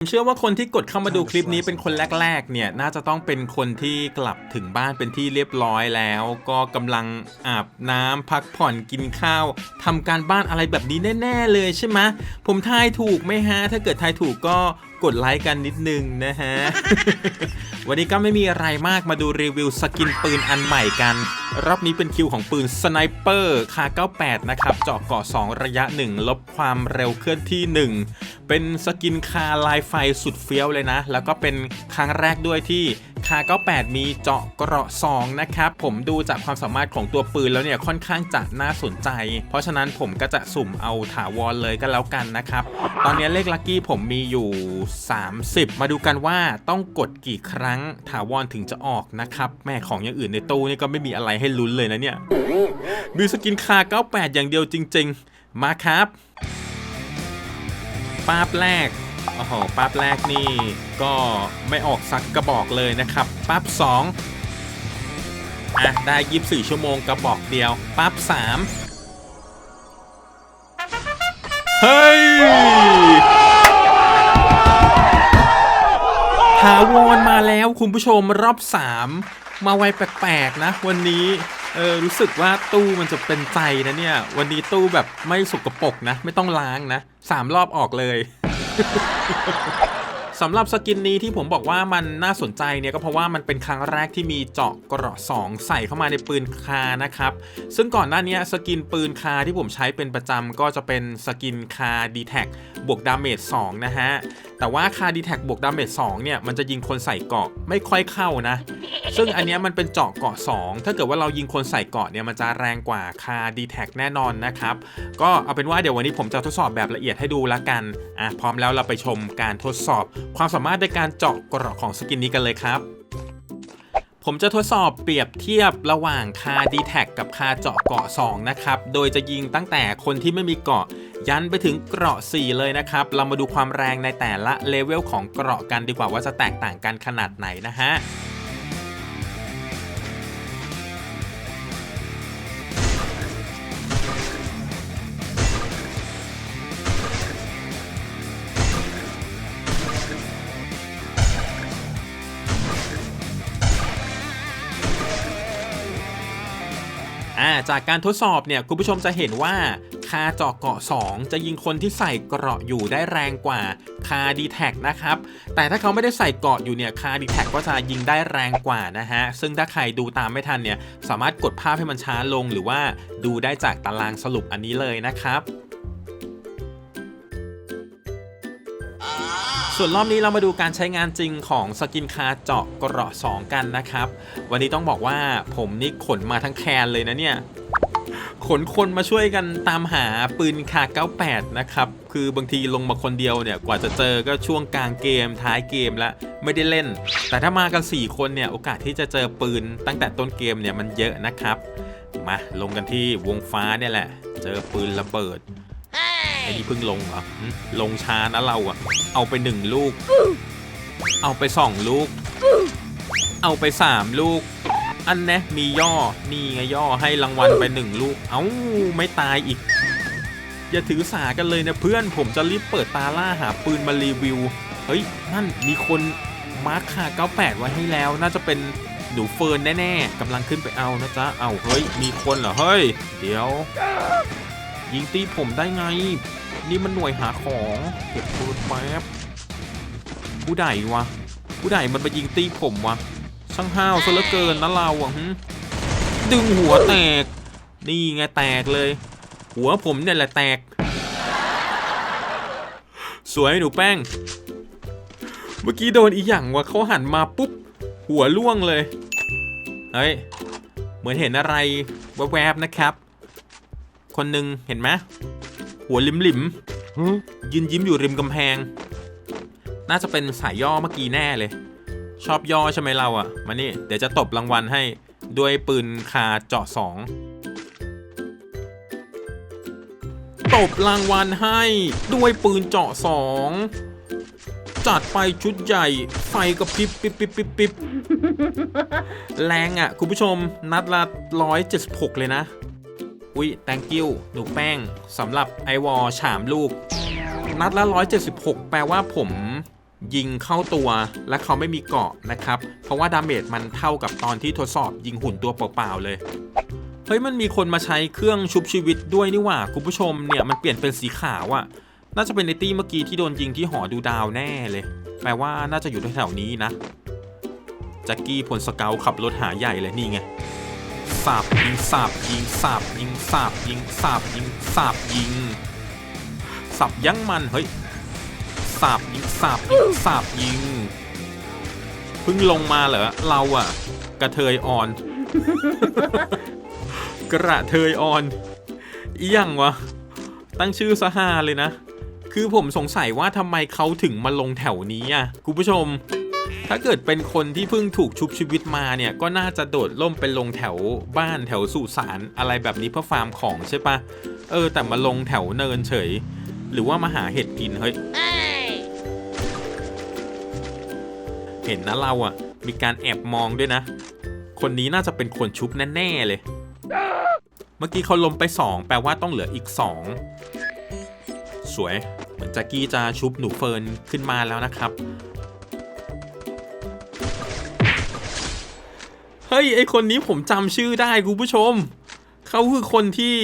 ผมเชื่อว่าคนที่กดเข้ามาดูคลิปนี้เป็นคนแรกๆ เนี่ยน่าจะต้องเป็นคนที่กลับถึงบ้านเป็นที่เรียบร้อยแล้ว ก็กำลังอาบน้ำพักผ่อนกินข้าวทำการบ้านอะไรแบบนี้แน่ ๆ เลยใช่ไหมผมทายถูกไหมฮะ ถ้าเกิดทายถูกก็กดไลค์กันนิดนึงนะฮะ วันนี้ก็ไม่มีอะไรมากมาดูรีวิวสกินปืนอันใหม่กัน รอบนี้เป็นคิวของปืนสไนเปอร์คา98 นะครับเจาะเกาะ2ระยะ 1 ลบความเร็วเคลื่อนที่ 1 เป็นสกินคาลายไฟสุดเฟี้ยวเลยนะ แล้วก็เป็นครั้งแรกด้วยที่คา98 มีเจาะเกราะ2นะครับผมดูจากความสามารถของตัวปืนแล้วเนี่ยค่อนข้างจะน่าสนใจ เพราะฉะนั้นผมก็จะสุ่มเอาถาวรเลยก็แล้วกันนะครับ ตอนนี้เลขลัคกี้ผมมีอยู่ 30 มาดูกันว่าต้องกดกี่ครั้งถาวรถึงจะออกนะครับแม่ของอย่างอื่นในตู้นี่ก็ไม่มีอะไรให้ลุ้นเลยนะเนี่ยมีสกินคา98 อย่างเดียวจริง ๆ มาครับ ป้าบแรกโอ้โหป้าบแรกนี่ก็ไม่ออกสักกระบอกเลยนะครับป้าบสองอะได้ 24 ชั่วโมงกระบอกเดียวป้าบสามเฮ้ยถาวรมาแล้วคุณผู้ชมรอบ 3 มาไวแปลกๆนะวันนี้ เออรู้สึกว่าตู้มันจะเป็นใจนะเนี่ย วันนี้ตู้แบบไม่สกปรกนะ ไม่ต้องล้างนะสามรอบออกเลย สำหรับสกินนี้ที่ผมบอกว่ามันน่าสนใจเนี่ยก็เพราะว่ามันเป็นครั้งแรกที่มีเจาะเกราะ2ใส่เข้ามาในปืนคานะครับ ซึ่งก่อนหน้านี้สกินปืนคาที่ผมใช้เป็นประจำก็จะเป็นสกินคา d t แท็บวกดาเมจ2นะฮะ แต่ว่าคา d t แท็บวกดาเมจ2เนี่ยมันจะยิงคนใส่เกาะไม่ค่อยเข้านะ ซึ่งอันนี้มันเป็นเจาะเกาะ 2 ถ้าเกิดว่าเรายิงคนใส่เกาะเนี่ยมันจะแรงกว่าคา d t แท็แน่นอนนะครับ ก็เอาเป็นว่าเดี๋ยววันนี้ผมจะทดสอบแบบละเอียดให้ดูละกันอะพร้อมแล้วเราไปชมการทดสอบความสามารถในการเจาะเกราะของสกินนี้กันเลยครับ ผมจะทดสอบเปรียบเทียบระหว่างคา d t แทกับคาเจาะเกราะ 2 นะครับ โดยจะยิงตั้งแต่คนที่ไม่มีเกราะยันไปถึงเกราะ 4 เลยนะครับ เรามาดูความแรงในแต่ละเลเวลของเกราะกันดีกว่าว่าจะแตกต่างกันขนาดไหนนะฮะ จากการทดสอบเนี่ยคุณผู้ชมจะเห็นว่า คาเจาะเกาะ 2 จะยิงคนที่ใส่เกราะอยู่ได้แรงกว่าคาดีแท็นะครับ แต่ถ้าเขาไม่ได้ใส่เกราะอยู่เนี่ยคาดีแท็ก็จะยิงได้แรงกว่านะฮะ ซึ่งถ้าใครดูตามไม่ทันเนี่ยสามารถกดภาพให้มันช้าลง หรือว่าดูได้จากตารางสรุปอันนี้เลยนะครับ ส่วนรอบนี้เรามาดูการใช้งานจริงของสกินคาเจาะกราะ2กันนะครับ วันนี้ต้องบอกว่าผมนี่ขนมาทั้งแคนเลยนะเนี่ย ขนคนมาช่วยกันตามหาปืนคา98 นะครับ คือบางทีลงมาคนเดียวเนี่ย กว่าจะเจอก็ช่วงกลางเกมท้ายเกมแล้วไม่ได้เล่น แต่ถ้ามากัน 4 คนเนี่ย โอกาสที่จะเจอปืนตั้งแต่ต้นเกมเนี่ยมันเยอะนะครับ มาลงกันที่วงฟ้าเนี่ยแหละ เจอปืนระเบิด อ้นี่เพิ่งลงเหรอลงช้านะเราอะเอาไปหนึ่งลูก เอาไปสองลูก เอาไปสามลูก อันแนะมีย่อ นี่ไงย่อให้รางวัลไปหนึ่งลูก เอ้าไม่ตายอีก อย่าถือสากันเลยนะเพื่อนผมจะรีบเปิดตาล่าหาปืนมารีวิว เฮ้ย นั่นมีคนมาร์คค่า98 ไว้ให้แล้วน่าจะเป็นหนูเฟิร์นแน่ๆกำลังขึ้นไปเอานะจ๊ะ เอาเฮ้ย มีคนเหรอ เฮ้ย เดี๋ยว ยิงตีผมได้ไง นี่มันหน่วยหาของเก็บปืนแป๊บผู้ใดวะ ผู้ใดมันไปยิงตีผมวะช่างห้าวซะเหลือเกินนะเราอะดึงหัวแตก นี่ไงแตกเลย หัวผมเนี่ยแหละแตก สวยหนูแป้ง เมื่อกี้โดนอีหยังวะเขาหันมาปุ๊บ หัวล่วงเลย เฮ้ย เหมือนเห็นอะไรแวบๆนะครับ คนหนึ่งเห็นไหมหัวลิมลิมๆยืนยิ้มอยู่ริมกำแพง น่าจะเป็นสายย่อเมื่อกี้แน่เลย ชอบย่อใช่ไหมเราอะมานี่เดี๋ยวจะตบรางวัลให้ด้วยปืนคาเจาะสองตบรางวัลให้ด้วยปืนเจาะสองจัดไปชุดใหญ่ไฟกระพริบปิ๊บปิ๊บปิ๊บปิ๊บแรงอะคุณผู้ชมนัดละร้อยเจ็ดสิบหกเลยนะ อุ้ย thank you หนูแป้งสำหรับไอวอลฉามลูก นัดละ 176 แปลว่าผมยิงเข้าตัวและเขาไม่มีเกาะนะครับ เพราะว่าดาเมจมันเท่ากับตอนที่ทดสอบยิงหุ่นตัวเปล่าๆเลย เฮ้ยมันมีคนมาใช้เครื่องชุบชีวิตด้วยนี่หว่า คุณผู้ชมเนี่ยมันเปลี่ยนเป็นสีขาวอะน่าจะเป็นไอตี้เมื่อกี้ที่โดนยิงที่หอดูดาวแน่เลย แปลว่าน่าจะอยู่แถวๆนี้นะแจ็คกี้พลสเกลขับรถหาใหญ่เลยนี่ไง สับยิงสับยิงสับยิงสับยิงสับยิงสับยิงสับยั้งมันเฮ้ยสับยิงสับยิงสับยิงเพิ่งลงมาเหรอเราอะกระเทยอ่อน กระเทยอ่อนอีหยังวะตั้งชื่อสหาเลยนะ คือผมสงสัยว่าทำไมเขาถึงมาลงแถวนี้อะคุณผู้ชม ถ้าเกิดเป็นคนที่เพิ่งถูกชุบชีวิตมาเนี่ย ก็น่าจะโดดล่มไปลงแถวบ้านแถวสุสานอะไรแบบนี้เพื่อฟาร์มของใช่ปะเออ แต่มาลงแถวเนินเฉย หรือว่ามาหาเห็ดกินเฮ้ยเห็นนะเราอะ มีการแอบมองด้วยนะ คนนี้น่าจะเป็นคนชุบแน่ๆเลย เมื่อกี้เขาล้มไป 2 แปลว่าต้องเหลืออีก 2 สวย เหมือนแจ็กกี้จะชุบหนูเฟิร์นขึ้นมาแล้วนะครับ เฮ้ย ไอคนนี้ผมจำชื่อได้คุณผู้ชม เขาคือคนที่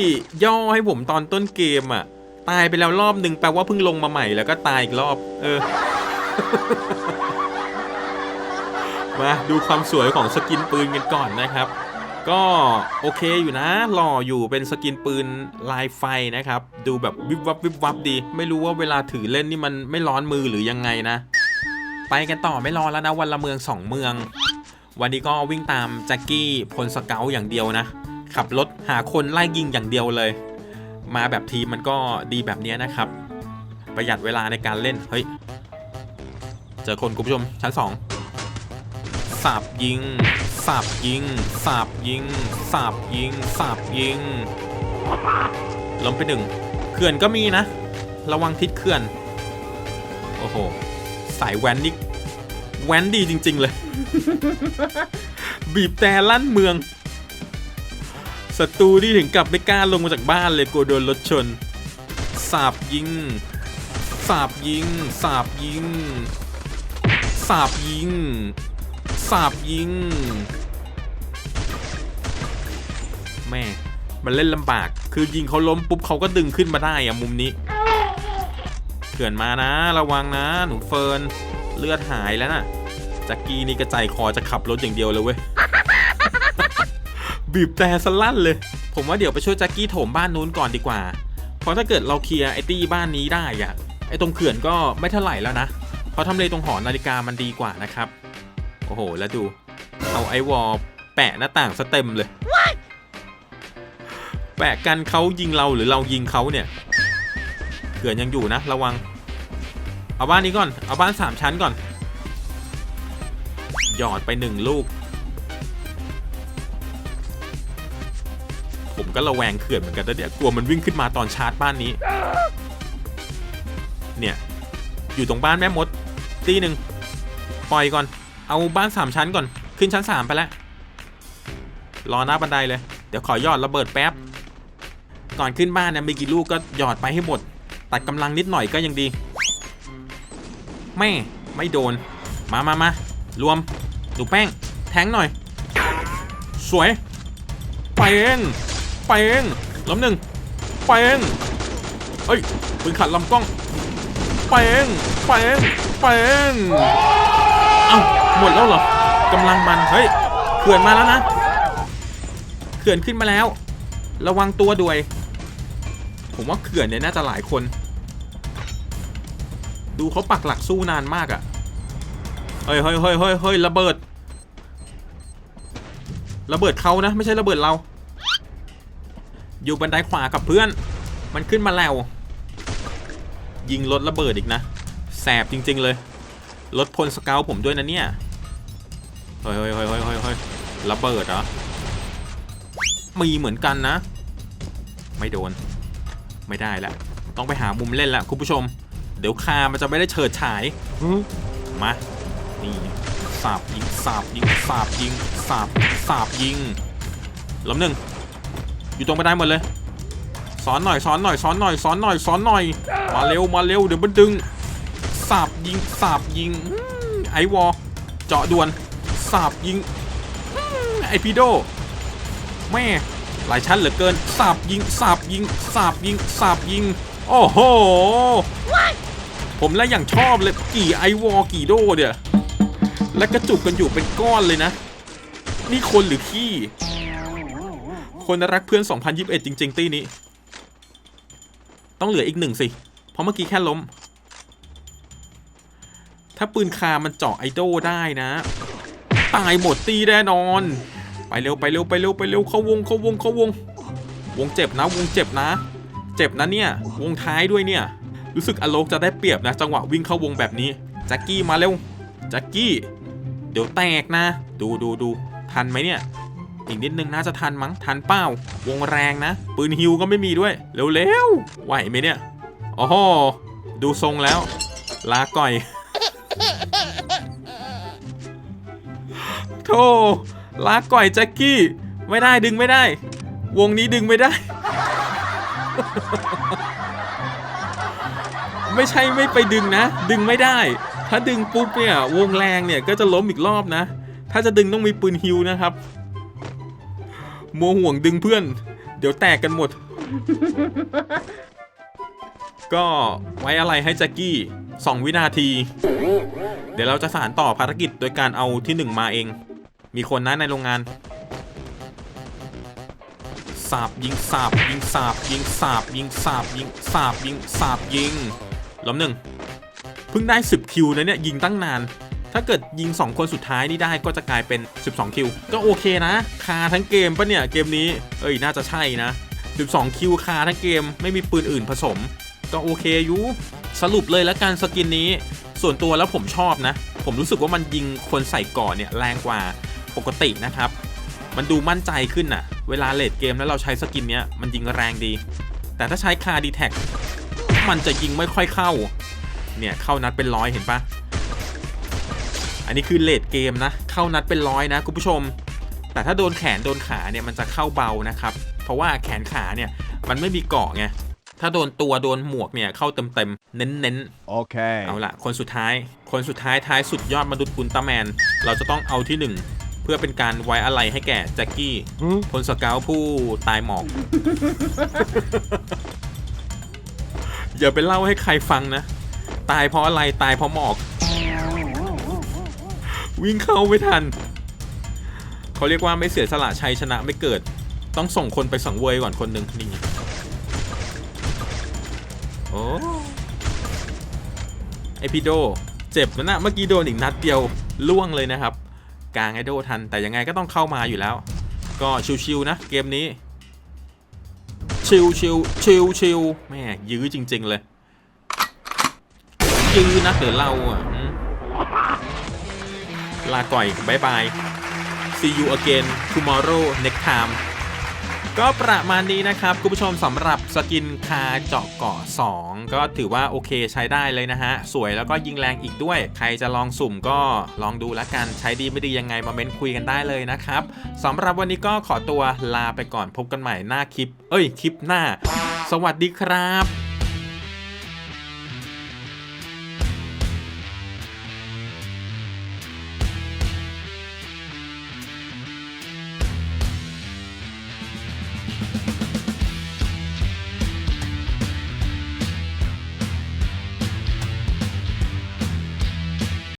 ย่อให้ผมตอนต้นเกมอะตายไปแล้วรอบหนึ่งแปลว่าเพิ่งลงมาใหม่แล้วก็ตายอีกรอบ เออ มาดูความสวยของสกินปืนกันก่อนนะครับ ก็โอเคอยู่นะหล่ออยู่เป็นสกินปืนลายไฟนะครับ ดูแบบวิบวับวิบวับดี ไม่รู้ว่าเวลาถือเล่นนี่มันไม่ร้อนมือหรือยังไงนะ ไปกันต่อไม่รอแล้วนะวันละเมืองสองเมือง วันนี้ก็วิ่งตามแจ็คกี้พลสเกลอย่างเดียวนะ ขับรถหาคนไล่ยิงอย่างเดียวเลย มาแบบทีมมันก็ดีแบบนี้นะครับ ประหยัดเวลาในการเล่น เฮ้ย เจอคนคุณผู้ชมชั้นสองสับยิงสับยิงสับยิงสับยิงสับยิงล้มไปหนึ่งเขื่อนก็มีนะ ระวังทิศเขื่อน โอ้โห สายแว้นนี่ แว้นดีจริง ๆ เลย บีบแต่ลั่นเมืองศัตรูที่ถึงกับไม่กล้าลงมาจากบ้านเลยกลัวโดนรถชน สาบยิง สาบยิง สาบยิง สาบยิง สาบยิง แม่ มันเล่นลำบาก คือยิงเขาล้มปุ๊บเขาก็ดึงขึ้นมาได้อะมุมนี้เขื่อนมานะ ระวังนะ หนูเฟิร์น เลือดหายแล้วนะแจ็กกี้นี่กระใจคอจะขับรถอย่างเดียวเลยเว้ยบีบแต่สลั่นเลย ผมว่าเดี๋ยวไปช่วยแจ็กกี้โถมบ้านนู้นก่อนดีกว่า เพราะถ้าเกิดเราเคลียร์ไอ้ตี้บ้านนี้ได้อะไอ้ตรงเขื่อนก็ไม่เท่าไหร่แล้วนะ เพราะทำเลตรงหอนาฬิกามันดีกว่านะครับ โอ้โห แล้วดู เอาไอวอลแปะหน้าต่างสเต็มเลยแปะกันเขายิงเราหรือเรายิงเขาเนี่ย เขื่อนยังอยู่นะ ระวัง เอาบ้านนี้ก่อน เอาบ้านสามชั้นก่อน หยอดไปหนึ่งลูก ผมก็ระแวงเขื่อนเหมือนกันนะเนี่ยกลัวมันวิ่งขึ้นมาตอนชาร์จบ้านนี้ เนี่ย อยู่ตรงบ้านแม่มด ตีหนึ่งปล่อยก่อน เอาบ้านสามชั้นก่อน ขึ้นชั้นสามไปแล้ว รอหน้าบันไดเลย เดี๋ยวขอยอดระเบิดแป๊บ ก่อนขึ้นบ้านเนี่ยมีกี่ลูกก็หยอดไปให้หมด ตัดกำลังนิดหน่อยก็ยังดี แม่ไม่โดน มามามารวม ดูแป้ง แทงหน่อย สวย ไปเองไปเองล้มหนึ่งไปเองเอ้ยปืนขัดลำกล้องไปเองไปเองไปเองเอ้าหมดแล้วเหรอกำลังมัน เฮ้ยเขื่อนมาแล้วนะเขื่อนขึ้นมาแล้ว ระวังตัวด้วย ผมว่าเขื่อนเนี่ยน่าจะหลายคน ดูเขาปักหลักสู้นานมากอะ่ะเฮ้ยเฮ้ยเฮ้ยเฮ้ยเฮ้ยระเบิด ระเบิดเขานะ ไม่ใช่ระเบิดเรา อยู่บันไดขวากับเพื่อน มันขึ้นมาแล้ว ยิงรถระเบิดอีกนะ แสบจริง ๆ เลย รถพลสเกลผมด้วยนะเนี่ย เฮ้ยเฮ้ยเฮ้ยเฮ้ยเฮ้ยระเบิดเหรอ มีเหมือนกันนะ ไม่โดน ไม่ได้แล้วต้องไปหามุมเล่นละคุณผู้ชม ดี๋ยวคามันจะไม่ได้เฉิดฉายมา นี่สาบยิงสาบยิงสาบยิงสาบสาบยิงล้มหนึ่งอยู่ตรงบันไดหมดเลยสอนหน่อยสอนหน่อยสอนหน่อยสอนหน่อยสอนหน่อย มาเร็วมาเร็วเดี๋ยวมันดึงสับยิงสับยิงอืมไอวอลเจาะด่วนสับยิงอืมไอพีโดแม่หลายชั้นเหลือเกินสับยิงสับยิงสับยิงสับยิง โอ้โห ผมแล้วอย่างชอบเลยกี่ไอวอลกี่โดเดี๋ยและกระจุกกันอยู่เป็นก้อนเลยนะ นี่คนหรือขี้ คนรักเพื่อน 2021 จริง ๆ ตีนี้ ต้องเหลืออีกหนึ่งสิ เพราะเมื่อกี้แค่ล้ม ถ้าปืนคามันเจาะไอโดได้นะ ตายหมดตีแน่นอน ไปเร็วไปเร็วไปเร็วไปเร็วเข้าวงเข้าวงเข้าวง วงเจ็บนะ วงเจ็บนะ เจ็บนะเนี่ย วงท้ายด้วยเนี่ย รู้สึกอโลกจะได้เปรียบนะ จังหวะวิ่งเข้าวงแบบนี้แจ็คกี้มาเร็วแจ็คกี้ เดี๋ยวแตกนะ ดูดูดูทันไหมเนี่ย อีกนิดนึงน่าจะทันมั้งทันเป้าวงแรงนะ ปืนฮิวก็ไม่มีด้วย เร็วๆไหวไหมเนี่ยโอ้โหดูทรงแล้ว ลาก่อยโธ่ลาก่อยแจ็คกี้ ไม่ได้ดึงไม่ได้ วงนี้ดึงไม่ได้ ไม่ใช่ไม่ไปดึงนะ ดึงไม่ได้ ถ้าดึงปุ๊บเนี่ยวงแรงเนี่ยก็จะล้มอีกรอบนะ ถ้าจะดึงต้องมีปืนฮิวนะครับมัวห่วงดึงเพื่อน เดี๋ยวแตกกันหมด ก็ไว้อะไรให้แจ็คกี้ 2 วินาที เดี๋ยวเราจะสานต่อภารกิจโดยการเอาที่ 1 มาเอง มีคนนะในโรงงานสาบยิงสาบยิงสาบยิงสาบยิงสาบยิงสาบยิงสาบยิง ล้มหนึ่งเพิ่งได้ 10 คิวนะเนี่ยยิงตั้งนาน ถ้าเกิดยิง 2 คนสุดท้ายนี่ได้ก็จะกลายเป็น 12 คิว ก็โอเคนะ คาทั้งเกมปะเนี่ยเกมนี้ เอ้ยน่าจะใช่นะ 12 คิวคาทั้งเกมไม่มีปืนอื่นผสม ก็โอเคอยู่สรุปเลยแล้วกันสกินนี้ ส่วนตัวแล้วผมชอบนะ ผมรู้สึกว่ามันยิงคนใส่ก่อนเนี่ยแรงกว่าปกตินะครับ มันดูมั่นใจขึ้นน่ะเวลาเลดเกมแล้วเราใช้สกินเนี้ยมันยิงแรงดี แต่ถ้าใช้คาดีแท็ก มันจะยิงไม่ค่อยเข้า เนี่ยเข้านัดเป็นร้อยเห็นปะอันนี้คือเลดเกมนะ เข้านัดเป็นร้อยนะคุณผู้ชม แต่ถ้าโดนแขนโดนขาเนี่ยมันจะเข้าเบานะครับ เพราะว่าแขนขาเนี่ยมันไม่มีเกาะไง ถ้าโดนตัวโดนหมวกเนี่ยเข้าเต็มเต็มๆเน้นเน้นๆ Okay. เอาละคนสุดท้าย คนสุดท้ายท้ายสุดยอดมนุษย์อุลตร้าแมน เราจะต้องเอาที่หนึ่งเพื่อเป็นการไว้อะไรให้แก่แจ็คกี้ Hmm? พลสเกาวผู้ตายหมอก อย่าไปเล่าให้ใครฟังนะ ตายเพราะอะไรตายเพราะหมอก วิ่งเข้าไม่ทัน เขาเรียกว่าไม่เสียสละชัยชนะไม่เกิด ต้องส่งคนไปสังเวยก่อนคนหนึ่งนี่โอ้ไอพีโด เจ็บนะนะเมื่อกี้โดนอีกนัดเดียวล่วงเลยนะครับ กลางไอโดทันแต่ยังไงก็ต้องเข้ามาอยู่แล้ว ก็ชิวๆนะเกมนี้ ชิวชิวชิวชิวแม่ยื้อจริง ๆ เลย ยื้อนะเดี๋ยวเราอะลาก่อยบายบาย see you again tomorrow next time ก็ประมาณนี้นะครับคุณผู้ชมสำหรับสกินคาเจาะเกาะ2 ก็ถือว่าโอเคใช้ได้เลยนะฮะ สวยแล้วก็ยิงแรงอีกด้วย ใครจะลองสุ่มก็ลองดูแล้วกันใช้ดีไม่ดียังไงมาเม้นคุยกันได้เลยนะครับสำหรับวันนี้ก็ขอตัวลาไปก่อนพบกันใหม่หน้าคลิป เอ้ยคลิปหน้า สวัสดีครับ